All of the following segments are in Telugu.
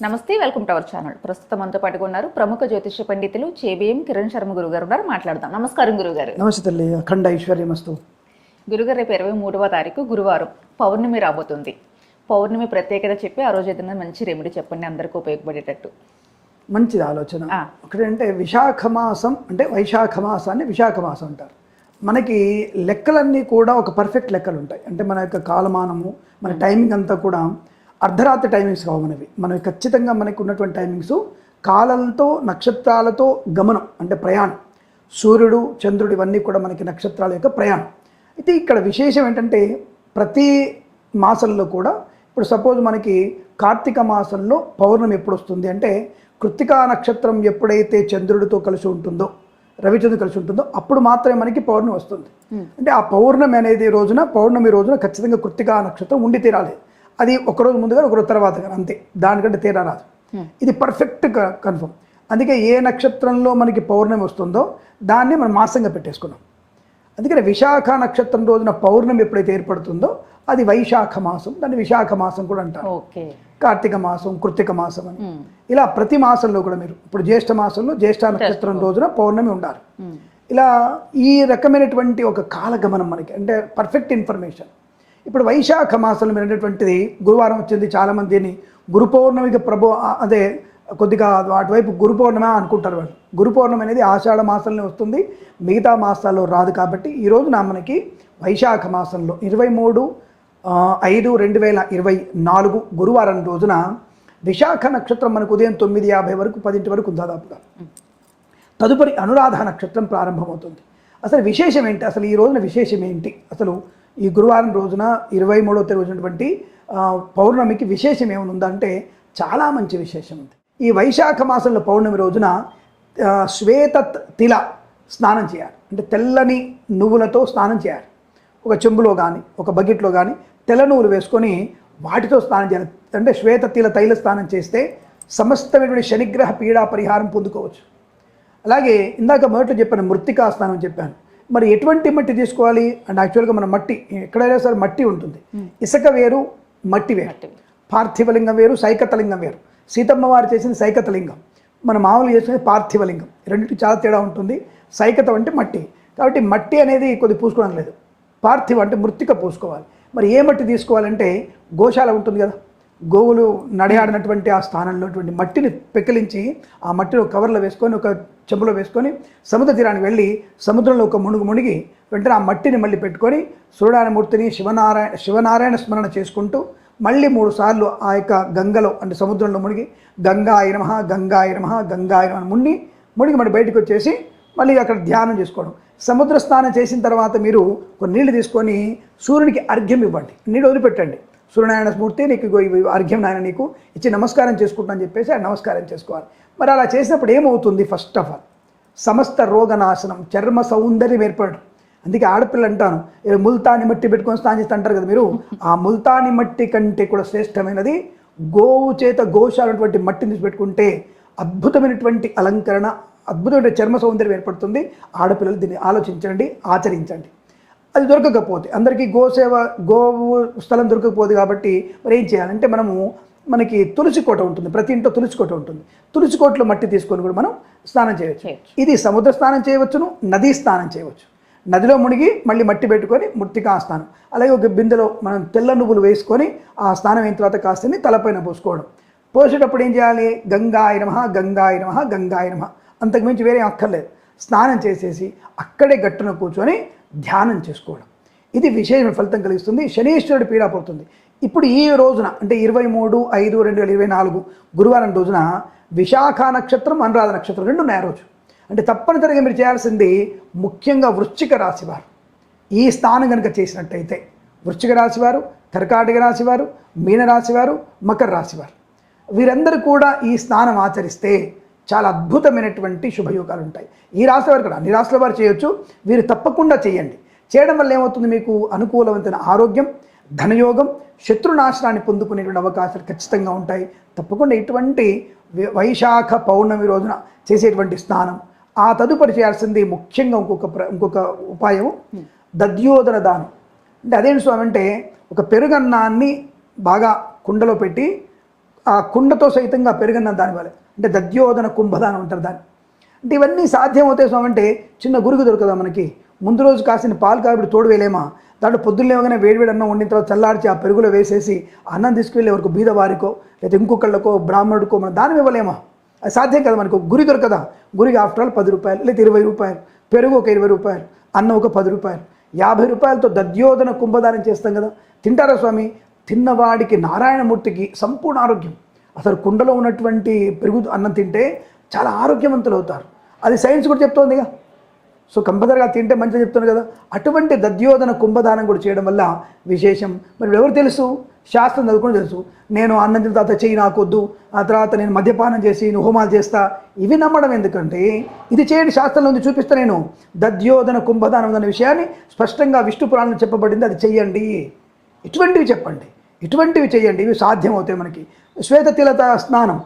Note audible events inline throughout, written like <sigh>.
నమస్తే వెల్కమ్ టు అవర్ ఛానల్. ప్రస్తుతం మనతో పాటుగా ఉన్నారు ప్రముఖ జ్యోతిష పండితులు చేబిఎం కిరణ్ శర్మ గురువు గారు ఉన్నారు. మాట్లాడదాం. నమస్కారం గురుగారు. నమస్తే తల్లి. అఖండ ఐశ్వర్యమస్తు గురుగారు రేపు ఇరవై మూడవ తారీఖు గురువారం పౌర్ణమి రాబోతుంది. పౌర్ణమి ప్రత్యేకత చెప్పి ఆ రోజు ఏదైనా మంచి రెమెడీ చెప్పండి. అందరికీ ఉపయోగపడేటట్టు. మంచిది ఆలోచన. ఒకటంటే విశాఖ మాసం అంటే వైశాఖ మాసాన్ని విశాఖ మాసం అంటారు. మనకి లెక్కలన్నీ కూడా ఒక పర్ఫెక్ట్ లెక్కలు ఉంటాయి అంటే మన యొక్క కాలమానము మన టైమింగ్ అంతా కూడా అర్ధరాత్రి టైమింగ్స్ కావు మనవి. మనవి ఖచ్చితంగా మనకి ఉన్నటువంటి టైమింగ్స్ కాలంతో నక్షత్రాలతో గమనం అంటే ప్రయాణం. సూర్యుడు చంద్రుడు ఇవన్నీ కూడా మనకి నక్షత్రాల యొక్క ప్రయాణం. అయితే ఇక్కడ విశేషం ఏంటంటే ప్రతి మాసంలో కూడా ఇప్పుడు సపోజ్ మనకి కార్తీక మాసంలో పౌర్ణమి ఎప్పుడు వస్తుంది అంటే కృత్తికా నక్షత్రం ఎప్పుడైతే చంద్రుడితో కలిసి ఉంటుందో రవిచంద్రుడు కలిసి ఉంటుందో అప్పుడు మాత్రమే మనకి పౌర్ణమి వస్తుంది. అంటే ఆ పౌర్ణమి అనేది రోజున పౌర్ణమి రోజున ఖచ్చితంగా కృత్తికా నక్షత్రం ఉండి తీరాలి. అది ఒకరోజు ముందుగా ఒకరోజు తర్వాత కానీ అంతే. దానికంటే తీరారాదు ఇది పర్ఫెక్ట్ కన్ఫర్మ్ అందుకే ఏ నక్షత్రంలో మనకి పౌర్ణమి వస్తుందో దాన్ని మనం మాసంగా పెట్టేసుకున్నాం. అందుకని విశాఖ నక్షత్రం రోజున పౌర్ణమి ఎప్పుడైతే ఏర్పడుతుందో అది వైశాఖ మాసం. దాన్ని విశాఖ మాసం కూడా అంటారు. కార్తీక మాసం కృత్తిక మాసం అని. ఇలా ప్రతి మాసంలో కూడా మీరు ఇప్పుడు జ్యేష్ఠ మాసంలో జ్యేష్ఠ నక్షత్రం రోజున పౌర్ణమి ఉండాలి. ఇలా ఈ రకమైనటువంటి ఒక కాలగమనం మనకి అంటే పర్ఫెక్ట్ ఇన్ఫర్మేషన్ ఇప్పుడు వైశాఖ మాసంలో మీరు గురువారం వచ్చింది చాలామంది గురు పౌర్ణమికి ప్రభు అదే కొద్దిగా అటువైపు గురు పౌర్ణమ అనుకుంటారు వాళ్ళు. గురు పౌర్ణమి అనేది ఆషాఢ మాసంలో వస్తుంది మిగతా మాసాల్లో రాదు కాబట్టి ఈ రోజున మనకి వైశాఖ మాసంలో ఇరవై మూడు ఐదు రెండు వేల ఇరవై నాలుగు గురువారం రోజున విశాఖ నక్షత్రం మనకు ఉదయం తొమ్మిది యాభై వరకు పదింటి వరకు దాదాపుగా. తదుపరి అనురాధ నక్షత్రం ప్రారంభమవుతుంది. అసలు విశేషం ఏంటి? అసలు ఈ రోజున విశేషం ఏంటి? అసలు ఈ గురువారం రోజున ఇరవై మూడవ తేదీ వచ్చినటువంటి పౌర్ణమికి విశేషం ఏమైనా ఉందంటే చాలా మంచి విశేషం ఉంది. ఈ వైశాఖ మాసంలో పౌర్ణమి రోజున శ్వేత తిల స్నానం చేయాలి. అంటే తెల్లని నువ్వులతో స్నానం చేయాలి. ఒక చెంబులో కానీ ఒక బకెట్లో కానీ తెల్ల నువ్వులు వేసుకొని వాటితో స్నానం చేయాలి. అంటే శ్వేత తిల తైల స్నానం చేస్తే సమస్తమైనటువంటి శనిగ్రహ పీడా పరిహారం పొందుకోవచ్చు. అలాగే ఇందాక మొదట్లో చెప్పాను మృతికా స్నానం చెప్పాను. మరి ఎటువంటి మట్టి తీసుకోవాలి? అండ్ యాక్చువల్గా మన మట్టి ఎక్కడైనా సరే మట్టి ఉంటుంది. ఇసుక వేరు మట్టి వేరు. పార్థివలింగం వేరు సైకతలింగం వేరు. సీతమ్మ వారు చేసింది సైకతలింగం. మన మామూలు చేసినది పార్థివలింగం. రెండింటికి చాలా తేడా ఉంటుంది. సైకతం అంటే మట్టి. కాబట్టి మట్టి అనేది కొద్ది పూసుకోవడం లేదు. పార్థివ అంటే మృత్తిక పూసుకోవాలి. మరి ఏ మట్టి తీసుకోవాలంటే గోశాల ఉంటుంది కదా. గోవులు నడయాడినటువంటి ఆ స్థానంలోటువంటి మట్టిని పెకిలించి ఆ మట్టిని ఒక కవర్లో వేసుకొని ఒక చెంబులో వేసుకొని సముద్ర తీరానికి వెళ్ళి సముద్రంలో ఒక మునుగు మునిగి వెంటనే ఆ మట్టిని మళ్ళీ పెట్టుకొని సూర్యనారాయణమూర్తిని శివనారాయణ శివనారాయణ స్మరణ చేసుకుంటూ మళ్ళీ మూడు సార్లు ఆ యొక్క గంగలో అంటే సముద్రంలో మునిగి గంగా నమః గంగా నమః గంగా నమః ముని మునిగి మునిగి మళ్ళీ బయటకు వచ్చేసి మళ్ళీ అక్కడ ధ్యానం చేసుకోవడం. సముద్ర స్నానం చేసిన తర్వాత మీరు కొన్ని నీళ్ళు తీసుకొని సూర్యునికి అర్ఘ్యం ఇవ్వండి. నీళ్ళు వదిలిపెట్టండి. సూర్యనారాయణ స్మూర్తి నీకు ఇగో అర్ఘ్యం నాయన నీకు ఇచ్చి నమస్కారం చేసుకుంటానని చెప్పేసి ఆ నమస్కారం చేసుకోవాలి. మరి అలా చేసినప్పుడు ఏమవుతుంది? ఫస్ట్ ఆఫ్ ఆల్ సమస్త రోగనాశనం చర్మ సౌందర్యం ఏర్పడడం అందుకే ఆడపిల్ల అంటాను ముల్తాని మట్టి పెట్టుకొని స్నానం చేస్తే అంటారు కదా మీరు. ఆ ముల్తాని మట్టి కంటే కూడా శ్రేష్టమైనది గోవు చేత గోశాలటువంటి మట్టిని తీసి పెట్టుకుంటే అద్భుతమైనటువంటి అలంకరణ అద్భుతమైన చర్మ సౌందర్యం ఏర్పడుతుంది. ఆడపిల్లలు దీన్ని ఆలోచించండి ఆచరించండి. అది దొరకకపోతే అందరికీ గోసేవ గోవు స్థలం దొరకకపోదు కాబట్టి మరి ఏం చేయాలంటే మనము మనకి తులసి కోట ఉంటుంది ప్రతి ఇంట్లో తులసి కోట ఉంటుంది. తులసి కోటలో మట్టి తీసుకొని కూడా మనం స్నానం చేయవచ్చు. ఇది సముద్ర స్నానం చేయవచ్చును నదీ స్నానం చేయవచ్చు. నదిలో మునిగి మళ్ళీ మట్టి పెట్టుకొని మృతికా స్నానం. అలాగే ఒక బిందెలో మనం తెల్ల నువ్వులు వేసుకొని ఆ స్నానం అయిన తర్వాత కాస్తని తలపైన పోసుకోవడం. పోసేటప్పుడు ఏం చేయాలి? గంగాయ నమ గంగాయ నమ గంగాయ నమ. అంతకుమించి వేరే అక్కర్లేదు. స్నానం చేసేసి అక్కడే గట్టున కూర్చొని ధ్యానం చేసుకోవడం. ఇది విశేషమైన ఫలితం కలిగిస్తుంది. శనీశ్వరుడు పీడ పడుతుంది ఇప్పుడు ఈ రోజున అంటే ఇరవై మూడు ఐదు రెండు వేల ఇరవై నాలుగు గురువారం రోజున విశాఖ నక్షత్రం అనురాధ నక్షత్రం రెండు ఉన్నాయి రోజు. అంటే తప్పనిసరిగా మీరు చేయాల్సింది ముఖ్యంగా వృశ్చిక రాశివారు ఈ స్థానం కనుక చేసినట్టయితే వృశ్చిక రాశివారు కర్కాటక రాశివారు మకర రాశివారు వీరందరూ కూడా ఈ స్నానం ఆచరిస్తే చాలా అద్భుతమైనటువంటి శుభయోగాలు ఉంటాయి. ఈ రాశి వారు కూడా అన్ని రాశుల వారు చేయొచ్చు. వీరు తప్పకుండా చేయండి. చేయడం వల్ల ఏమవుతుంది మీకు? అనుకూలవంతమైన ఆరోగ్యం ధనయోగం శత్రునాశనాన్ని పొందుకునేటువంటి అవకాశాలు ఖచ్చితంగా ఉంటాయి. తప్పకుండా ఇటువంటి వైశాఖ పౌర్ణమి రోజున చేసేటువంటి స్నానం. ఆ తదుపరి చేయాల్సింది ముఖ్యంగా ఇంకొక ప్ర- ఇంకొక ఉపాయం దద్యోదన దానం. అంటే అదేంటి స్వామి అంటే ఒక పెరుగన్నాన్ని బాగా కుండలో పెట్టి ఆ కుండతో సైతంగా పెరిగిన దానివల్ల అంటే దద్యోధన కుంభదానం అంటారు దాన్ని. అంటే ఇవన్నీ సాధ్యం అవుతాయి స్వామి అంటే చిన్న గురుగు దొరకదా మనకి. ముందు రోజు కాసిన పాలు కాబట్టి తోడు వేయలేమా? దాంట్లో పొద్దున్న లేవగానే వేడివేడి అన్నం వండిన తర్వాత చల్లార్చి ఆ పెరుగులో వేసేసి అన్నం తీసుకువెళ్ళే వరకు బీదవారికో లేదా ఇంకొకళ్ళకో బ్రాహ్మణుడికో మనం దానం ఇవ్వలేమా? అది సాధ్యం కదా మనకు. గురి దొరకదా? గురికి ఆఫ్టర్ ఆల్ పది రూపాయలు లేదా ఇరవై రూపాయలు పెరుగు ఒక ఇరవై రూపాయలు అన్నం ఒక పది రూపాయలు. యాభై రూపాయలతో దద్యోధన కుంభదానం చేస్తాం కదా? తింటారా స్వామి? తిన్నవాడికి నారాయణమూర్తికి సంపూర్ణ ఆరోగ్యం. అసలు కుండలో ఉన్నటువంటి పెరుగు అన్నం తింటే చాలా ఆరోగ్యవంతులు అవుతారు అది సైన్స్ కూడా చెప్తోందిగా. సో కంపల్సరిగా తింటే మంచిగా చెప్తున్నాను కదా. అటువంటి దద్యోధన కుంభదానం కూడా చేయడం వల్ల విశేషం. మరి ఎవరు తెలుసు? శాస్త్రం చదువుకుని తెలుసు. నేను అన్నం తిన్న తర్వాత చేయి నాకొద్దు. ఆ తర్వాత నేను మద్యపానం చేసి నువ్వు హోమాలు చేస్తా. ఇవి నమ్మడం ఎందుకంటే ఇది చేయండి శాస్త్రంలో ఉంది చూపిస్తా నేను. దద్యోధన కుంభదానం అనే విషయాన్ని స్పష్టంగా విష్ణు పురాణం చెప్పబడింది. అది చెయ్యండి. ఇటువంటివి చెప్పండి. ఇటువంటివి చేయండి ఇవి సాధ్యమవుతాయి మనకి. శ్వేతతిలత స్నానం.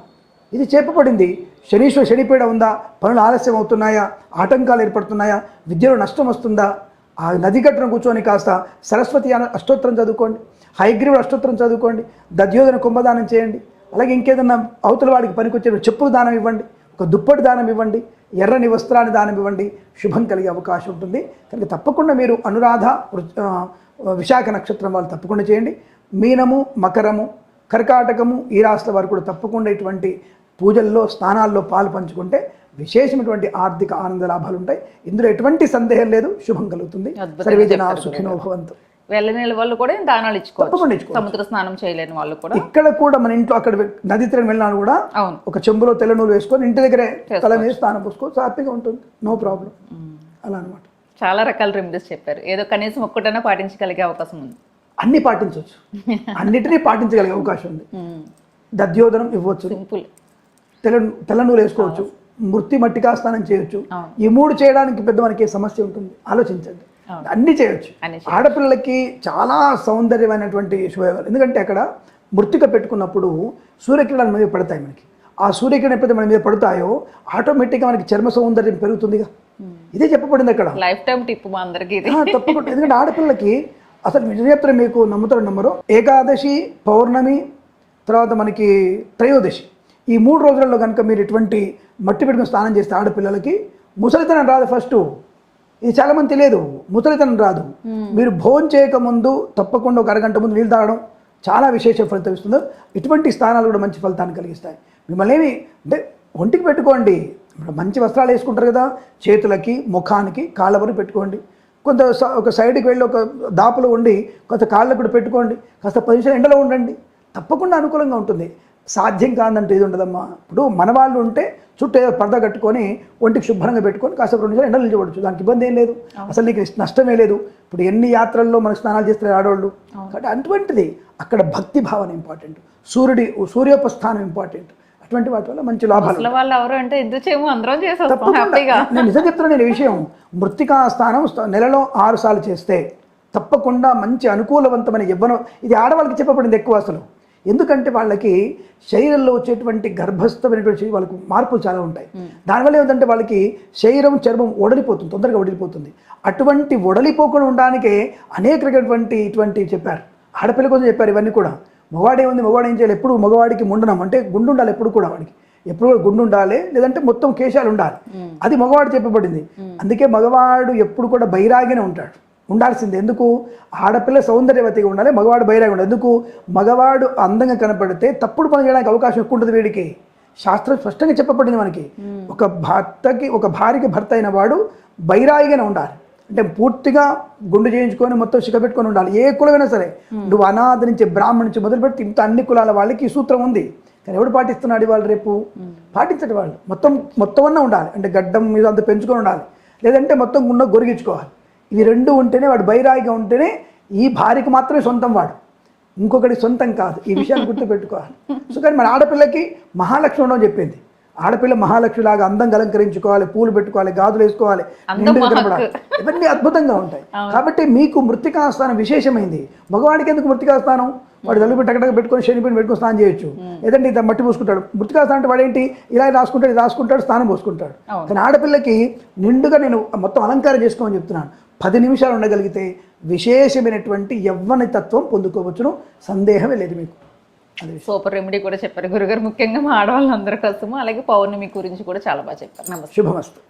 ఇది చెప్పబడింది శనీశ్వర శనిపీడ ఉందా? పనులు ఆలస్యం అవుతున్నాయా? ఆటంకాలు ఏర్పడుతున్నాయా? విద్యలో నష్టం వస్తుందా? ఆ నది గట్టున కూర్చొని కాస్త సరస్వతి అన- అష్టోత్తరం చదువుకోండి. హైగ్రీవుడు అష్టోత్తరం చదువుకోండి. దద్యోధన కుంభదానం చేయండి. అలాగే ఇంకేదన్నా అవతల వాడికి పనికొచ్చే చెప్పులు దానం ఇవ్వండి. ఒక దుప్పటి దానం ఇవ్వండి. ఎర్రని వస్త్రాన్ని దానం ఇవ్వండి. శుభం కలిగే అవకాశం ఉంటుంది. కనుక తప్పకుండా మీరు అనురాధ వృ- విశాఖ నక్షత్రం వాళ్ళు తప్పకుండా చేయండి. మీనము మకరము కర్కాటకము ఈ రాష్ట్ర వారు కూడా తప్పకుండా ఇటువంటి పూజల్లో స్నానాల్లో పాలు పంచుకుంటే విశేషమైనటువంటి ఆర్థిక ఆనంద లాభాలు ఉంటాయి. ఇందులో ఎటువంటి సందేహం లేదు. శుభం కలుగుతుంది. అద్భుతంగా సర్వే జన చెప్పారు సుఖినో భవంతు. వాళ్ళు కూడా దానాలు ఇచ్చుకోవచ్చు. సముద్ర స్నానం చేయలేని వాళ్ళు కూడా. ఇక్కడ కూడా మన ఇంట్లో అక్కడ నది తీరం వెళ్ళినా కూడా అవును. ఒక చెంబులో తెల్ల నూలు వేసుకొని ఇంటి దగ్గరే తల మీద స్నానం పోసుకోవచ్చు హ్యాపీగా ఉంటుంది. No problem. అలా అనమాట చాలా రకాల రెమెడీస్ చెప్పారు. ఏదో కనీసం ఒక్కటైనా పాటించగలిగే అవకాశం ఉంది. అన్ని పాటించవచ్చు. <laughs> అన్నిటినీ పాటించగలిగే అవకాశం ఉంది. దద్యోదనం ఇవ్వచ్చు. తెల్ల తెల్ల నూలు వేసుకోవచ్చు. మృతి మట్టికా స్నానం చేయొచ్చు. ఈ మూడు చేయడానికి పెద్ద మనకి సమస్య ఉంటుంది. ఆలోచించండి. అన్ని చేయొచ్చు. ఆడపిల్లలకి చాలా సౌందర్యమైనటువంటి శుభయోగాలు. ఎందుకంటే అక్కడ మృతిక పెట్టుకున్నప్పుడు సూర్యకిరణాలు మీద పడతాయి మనకి. ఆ సూర్యకిరణం ఎప్పుడైతే మన మీద పడతాయో ఆటోమేటిక్గా మనకి చర్మ సౌందర్యం పెరుగుతుందిగా. ఇదే చెప్పబడింది అక్కడ. లైఫ్ టైం టిప్ మా అందరికి తప్పకుండా. ఎందుకంటే ఆడపిల్లకి అసలు నిజం చెప్తారు మీకు నమ్ముతారు నమ్మరు. ఏకాదశి పౌర్ణమి తర్వాత మనకి త్రయోదశి. ఈ మూడు రోజులలో కనుక మీరు ఇటువంటి మట్టి పెట్టుకుని స్నానం చేస్తే ఆడపిల్లలకి ముసలితనం రాదు ఫస్ట్. ఇది చాలా మంది తెలియదు. ముసలితనం రాదు. మీరు భోజనం చేయకముందు తప్పకుండా ఒక అరగంట ముందు నీళ్ళు తాగడం చాలా విశేష ఫలితం ఇస్తుంది. ఇటువంటి స్థానాలు కూడా మంచి ఫలితాన్ని కలిగిస్తాయి. మిమ్మల్ని ఏమి అంటే ఒంటికి పెట్టుకోండి. మంచి వస్త్రాలు వేసుకుంటారు కదా చేతులకి ముఖానికి కాళ్ళ వరకు పెట్టుకోండి. కొంత ఒక సైడ్కి వెళ్ళి ఒక దాపులో ఉండి కొంత కాళ్ళకు కూడా పెట్టుకోండి కాస్త నిమిషాలు ఎండలో ఉండండి. తప్పకుండా అనుకూలంగా ఉంటుంది. సాధ్యం కాదంటే ఇది ఉండదమ్మా. ఇప్పుడు మన వాళ్ళు ఉంటే చుట్టూ ఏదో పరద కట్టుకొని ఒంటికి శుభ్రంగా పెట్టుకొని కాసేపు రెండు నిమిషాలు ఎండలు నిలబడచ్చు. దానికి ఇబ్బంది ఏం లేదు. అసలు నీకు నష్టమే లేదు. ఇప్పుడు ఎన్ని యాత్రల్లో మనకు స్నానాలు చేస్తారు ఆడవాళ్ళు? కాబట్టి అటువంటిది అక్కడ భక్తి భావన ఇంపార్టెంట్. సూర్యుడి సూర్యోపస్థానం ఇంపార్టెంట్. అటువంటి వాటి వల్ల మంచి లాభాలు వాళ్ళు ఎవరు అంటే అందరం నేను నిజం చెప్తున్నాను నేను విషయం. మృతికా స్త- నెలలో ఆరు సార్లు చేస్తే తప్పకుండా మంచి అనుకూలవంతమైన యవ్వనం ఇది ఆడవాళ్ళకి చెప్పబడింది ఎక్కువ అసలు. ఎందుకంటే వాళ్ళకి శరీరంలో వచ్చేటువంటి గర్భస్థమైనటువంటి వాళ్ళకు మార్పులు చాలా ఉంటాయి. దానివల్ల ఏమిటంటే వాళ్ళకి శరీరం చర్మం ఒడలిపోతుంది తొందరగా ఒడిలిపోతుంది. అటువంటి ఒడలిపోకుండా ఉండడానికే అనేక రకమైనటువంటి ఇటువంటి చెప్పారు. ఆడపిల్ల కోసం చెప్పారు ఇవన్నీ కూడా. మగవాడే ఉంది మగవాడు ఏం చేయాలి? ఎప్పుడు మగవాడికి ముండనం అంటే గుండు ఉండాలి ఎప్పుడు కూడా వాడికి. ఎప్పుడు కూడా గుండు ఉండాలి లేదంటే మొత్తం కేశాలు ఉండాలి. అది మగవాడు చెప్పబడింది. అందుకే మగవాడు ఎప్పుడు కూడా బైరాగినే ఉంటాడు. ఉండాల్సింది. ఎందుకు? ఆడపిల్ల సౌందర్యవతిగా ఉండాలి మగవాడు బైరాగి ఉండాలి. ఎందుకు? మగవాడు అందంగా కనపడితే తప్పుడు పని చేయడానికి అవకాశం ఎక్కువ ఉంటుంది వీడికి. శాస్త్రం స్పష్టంగా చెప్పబడింది మనకి. ఒక భర్తకి ఒక భార్యకి భర్త అయిన వాడు బైరాగిగానే ఉండాలి. అంటే పూర్తిగా గుండు చేయించుకొని మొత్తం పెట్టుకొని ఉండాలి. ఏ కులమైనా సరే. నువ్వు అనాథ నుంచి బ్రాహ్మణ నుంచి మొదలుపెట్టి ఇంత అన్ని కులాల వాళ్ళకి ఈ సూత్రం ఉంది. కానీ ఎవడు పాటిస్తున్నాడు వాళ్ళు రేపు? పాటించడు వాళ్ళు. మొత్తం మొత్తం అన్న ఉండాలి. అంటే గడ్డం మీద అంత పెంచుకొని ఉండాలి. లేదంటే మొత్తం గుండె గొరిగించుకోవాలి. ఇవి రెండు ఉంటేనే వాడు బైరాగిగా ఉంటేనే ఈ భార్యకి మాత్రమే సొంతం వాడు. ఇంకొకటి సొంతం కాదు. ఈ విషయాన్ని గుర్తుపెట్టుకోవాలి. <laughs> సో కానీ మన ఆడపిల్లకి మహాలక్ష్మి ఉండడం చెప్పింది. ఆడపిల్ల మహాలక్ష్మిలాగా అందంగా అలంకరించుకోవాలి పూలు పెట్టుకోవాలి గాజులు వేసుకోవాలి అందం నిండుగా మహక్. కనపడాలి ఇవన్నీ అద్భుతంగా ఉంటాయి. కాబట్టి మీకు మృతికా స్థానం విశేషమైంది. మగవాడికి ఎందుకు మృతికా స్థానం వాడు తల్లి టకటక పెట్టుకొని శనిపోయిన పెట్టుకొని స్నానం చేయొచ్చు. లేదంటే ఇంత మట్టి పోసుకుంటాడు? మృతికా స్థానం అంటే వాడు ఏంటి ఇలా రాసుకుంటాడు ఇది రాసుకుంటాడు స్నానం పోసుకుంటాడు. కానీ ఆడపిల్లకి నిండుగా నేను మొత్తం అలంకారం చేసుకోమని చెప్తున్నాను. పది నిమిషాలు ఉండగలిగితే విశేషమైనటువంటి యవ్వని తత్వం పొందుకోవచ్చును. సందేహమే లేదు మీకు. అది సూపర్ రెమెడీ కూడా చెప్పారు. గురుగారు ముఖ్యంగా మా ఆడవాళ్ళందరి కోసము అలాగే పౌర్ణమి గురించి కూడా చాలా బాగా చెప్పారు. నమస్తే. శుభమస్తు.